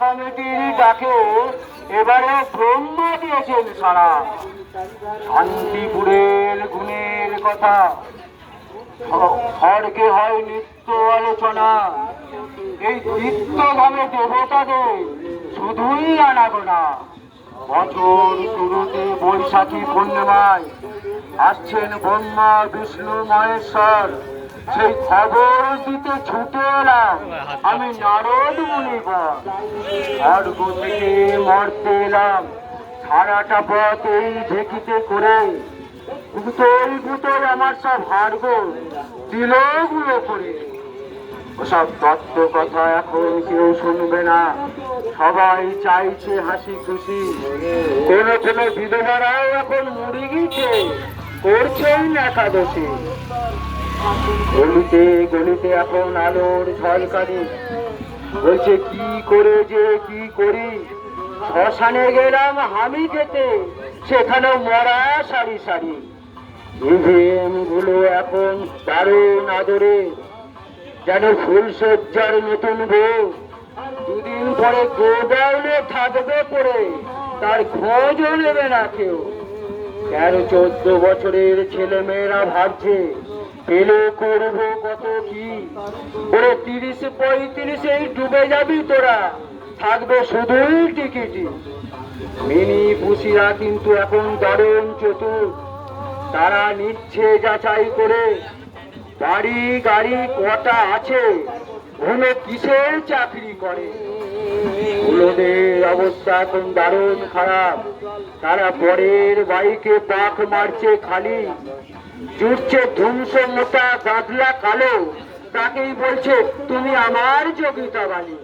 কমিটির ডাকে এবারে ব্রহ্মা দিয়েছেন সারা। শান্তিপুরের গুণের কথা। স্বর্গে হয় নিত্য আলোচনা। এই তীর্থধামে দেবতাদের শুধুই আনাগোনা। বছর শুরুতে বৈশাখী পূর্ণিমায় আসছেন ব্রহ্মা, বিষ্ণু, মহেশ্বর। সেই খবর দিতে ছুটে এলাম। আমি নারদ মুনিবর স্বর্গ থেকে মরতে এলাম। সারাটা পথ এই ঢেকিতে করে। ভূতল ভূতল আমার সব হারগো দিলগুলো করে ওসব তত্ত্ব কথা এখন কেউ শুনবে না। সবাই চাইছে হাসি খুশি। কোন কোন বিধবারাও এখন মুড়ি গিয়েছে করছেন একাদশী। গলিতে গলিতে এখন আলোর ঝলকানি বলছে, কি করে যে কি করি? শ্মশানে গেলাম হামি খেতে সেখানে মরা সারি সারি। ইভিএমগুলো এখন দারুণ আদরে। যেন ফুলসজ্জার নতুন বউ। দুদিন পরে গোডাউনে থাকবে পড়ে, তার খোঁজও নেবে না কেউ। তেরো চোদ্দ বছরের ছেলে মেয়েরা ভাবছে, পেলে করব কত কি? ওরে তিরিশ পঁয়ত্রিশে ডুবে যাবি তোরা। থাকবে শুধুই টিকিটি মিনি পুষিরা কিন্তু এখন দারুণ চতুর। তারা নিচ্ছে যাচাই করে। বাড়ি গাড়ি কটা আছে? ঘুমে কিসের চাকরি করে? গুলোদের অবস্থা এখন দারুণ খারাপ। তারা পরের বাইকে পাখ মারছে খালি। জুটছে ধুমস মোটা গাদলা কালো। তাকেই বলছে, তুমি আমার যোগিতা বাণী।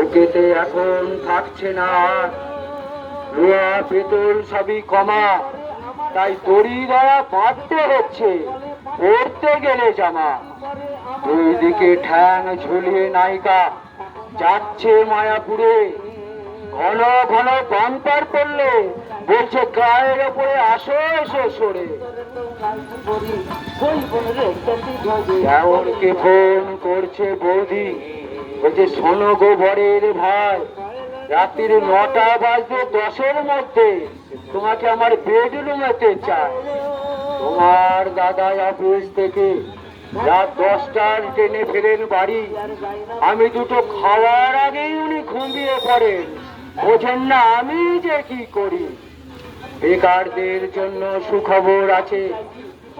ওকেতে এখন থাকছে না। লোহা পেতল সবই কমা। তাই দড়ি দ্বারা বাঁধতে হচ্ছে। পড়তে গেলে জামা। দুই দিকে ঠ্যাং ঝুলিয়ে নায়িকা যাচ্ছে মায়াপুরে। ঘন ঘন বাম্পার করলে বলছে গায়ের ওপরে আসো, এসো সরে। দেওরকে ফোন করছে বৌদি, বলছে, শোনো গো বরের ভাই, রাত্রির নটা বাজবে দশের মধ্যে। তোমাকে আমার বেডরুমেতে চাই। তোমার দাদা অফিস থেকে রাত দশটার ট্রেনে ফেরেন বাড়ি। আমি দুটো খাওয়ার আগেই উনি ঘুমিয়ে পড়েন। বোঝেন না আমি যে কি করি। বেকারদের জন্য সুখবর আছে।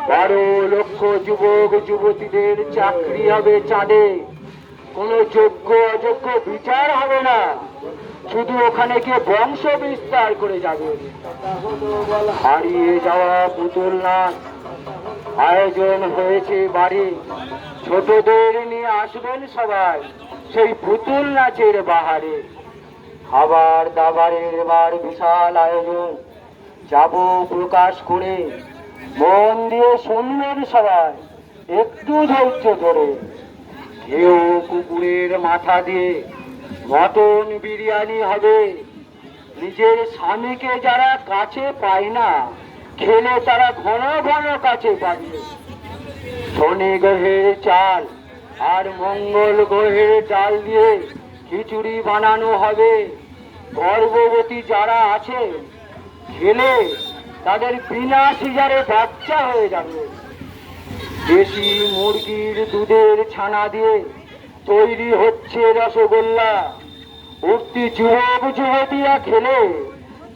বারো লক্ষ যুবক, যুবতীদের চাকরি হবে চাঁদে। কোনো যোগ্য অযোগ্য বিচার হবে না। শুধু ওখানে গিয়ে বংশ বিস্তার করে যাবে। হারিয়ে যাওয়া পুতুল নাচ আয়োজন হয়েছে বাড়ি। ছোটদের নিয়ে আসবেন সবাই। সেই পুতুল নাচের বাহারে। খাবার দাবারের এবার বিশাল আয়োজন। যাব প্রকাশ করে। মন দিয়ে শুনবেন সবাই। একটু ধৈর্য ধরে। কেউ কুকুরের মাথা দিয়ে মটন বিরিয়ানি হবে। নিজের স্বামীকে যারা কাছে পায় না, খেলে তারা ঘন ঘন কাছে পাবে শনি গ্রহের চাল আর মঙ্গল গ্রহের ডাল দিয়ে খিচুড়ি বানানো হবে। গর্ভবতী যারা আছে, খেলে তাদের বিনা সিজারে বাচ্চা হয়ে যাবে। দেশি মুরগির দুধের ছানা দিয়ে তৈরি হচ্ছে রসগোল্লা। উঠতি যুবক যুবতীরা খেলে,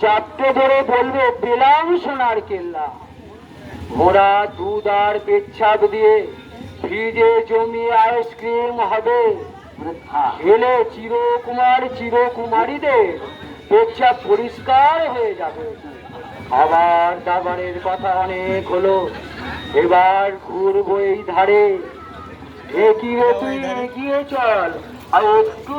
চারটে ধরে বলবে, পেলাম সোনার কেল্লা। ঘোড়া দুধ আর পেচ্ছাপ দিয়ে ফ্রিজে জমিয়ে আইসক্রিম হবে। খেলে চিরকুমার চিরকুমারীদের পেচ্ছাপ পরিষ্কার হয়ে যাবে। খাবার দাবারের কথা অনেক হলো। এবার ঘুরবো এই ধারে। এগিয়ে তুই? এগিয়ে চল? আর একটু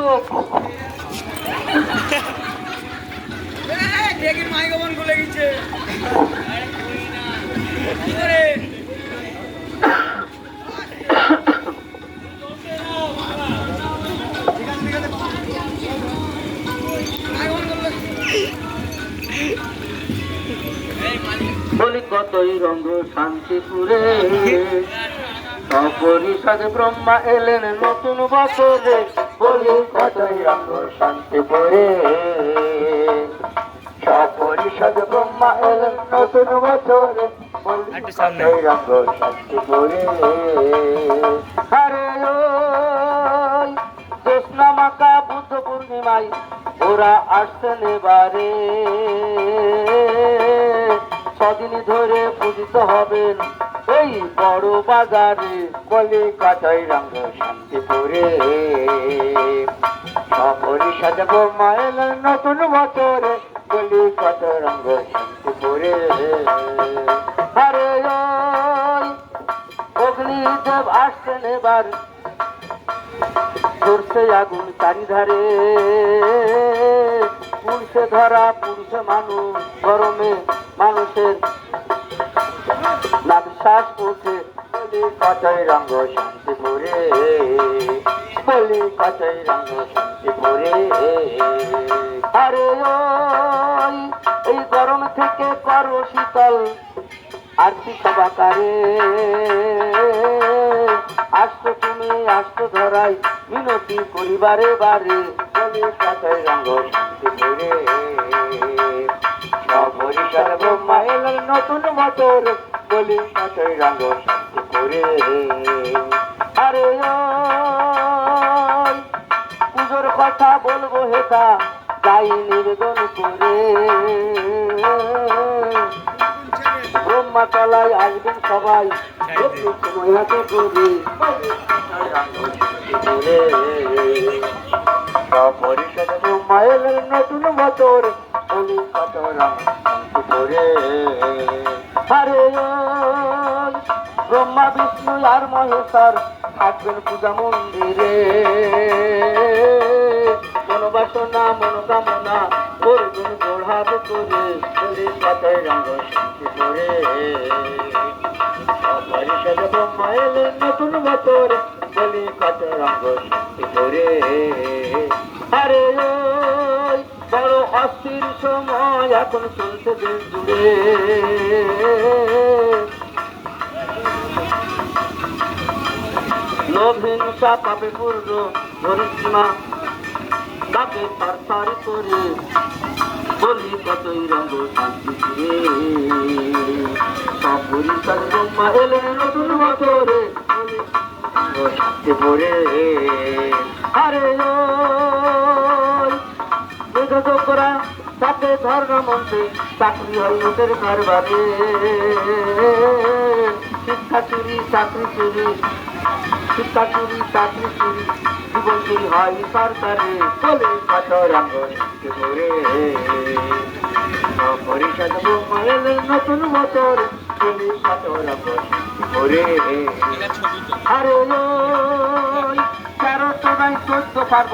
বলি কতই রঙ্গ শান্তিপুরে। অপরিষদ ব্রহ্মা এলেন নতুন বছরে। বলি কতই রঙ্গ শান্তিপুরে সপরিষদ ব্রহ্মা এলেন নতুন বছরে। কতই রঙ্গ শান্তিপুরে আরে ওই মাকা বুদ্ধ পূর্ণিমায় ওরা আসছেন এবারে। ছদিন ধরে পূজিত হবেন এই বড় বাজারে। বলি কাটাই রঙ্গ শান্তিপুরে সকলের সাথে বোমা এলেন নতুন বছরে বলি কত রঙ্গ শান্তিপুরে আরে অগ্নিদেব আসছেন এবার। ধরছে আগুন চারিধারে পুরুষে ধরা পুরুষে মানুষ, গরমে মানুষের না বিশ্বাস উঠে বলি কতই রঙ্গ শান্তিপুরে। বলি কতই রঙ্গ শান্তিপুরে। আরে এই গরম থেকে করো শীতল আরতি সবাকারে আসতো তুমি আসতো ধরাই, মিনতি করিবারে বারে। বলি কতই রঙ্গ শান্তিপুরে। সবরিশার ব্রহ্মা এলেন নতুন বছর। বলি কতই রঙ্গ শান্তিপুরে আরে পুজোর কথা বলব হেতা যাই নিবেদন করে। ব্রহ্মা তলায় আসবেন সবাই হাতে করে। এলেন নতুন বছর বলি কত রঙ করে ওই ব্রহ্মা, বিষ্ণু আর মহেশ্বর থাকবেন পূজা মন্দিরে। কোন বাসনা মনোকামনা করবেন গড়াবে করে নতুন বছর বলি কত রঙ শান্তি করে। আরে অস্থির সময় এখন চলছে দেশ জুড়ে। লোভ হিংসা পাপে পূর্ণ ধরিসীমা তাকে থরথর করে বলি কতই রঙ শান্তি সপরিষদ ব্রহ্মা এলেন নতুন বছরে পড়ে। আরে মেঘযোগরা তাকে ধর্ম মন্ত্রে চাকরি হয় লোকের কারবারে শিক্ষা চুরি চাকরি চুরি শিক্ষা চুরি চাকরি চুরি জীবন চুরি হয় সরকারে। রঙ করে পরিষদ এলেন নতুন বছর রঙ করে আরে তেরোশো নাই চোদ্দ পারব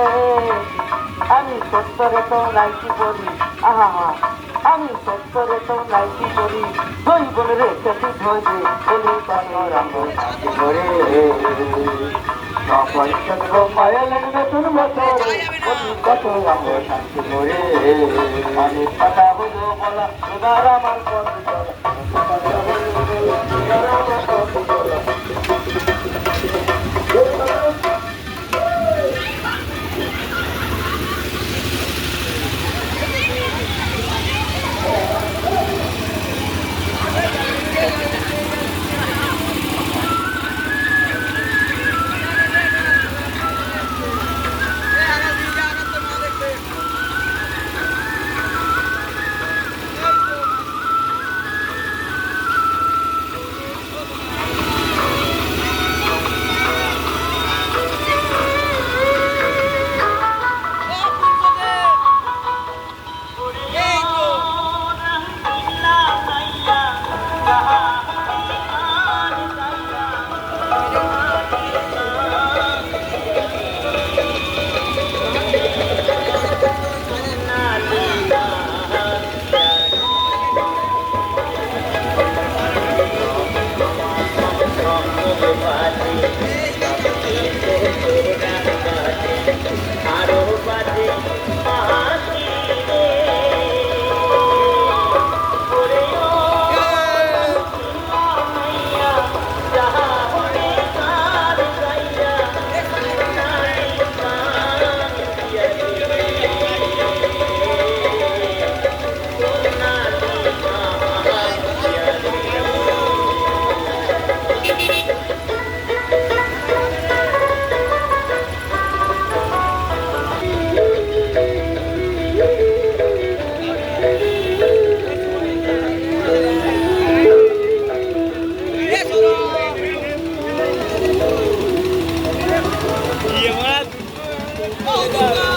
আমি সত্তরে তো নাইকি করি আহা হা আমি সত্তরে তো নাইকি করি দুই বোনের রেখে ধরে বলি তার মায়ালেন নতুন বছর বলি কত রঙ শান্তি করে হলো বলা Portugal!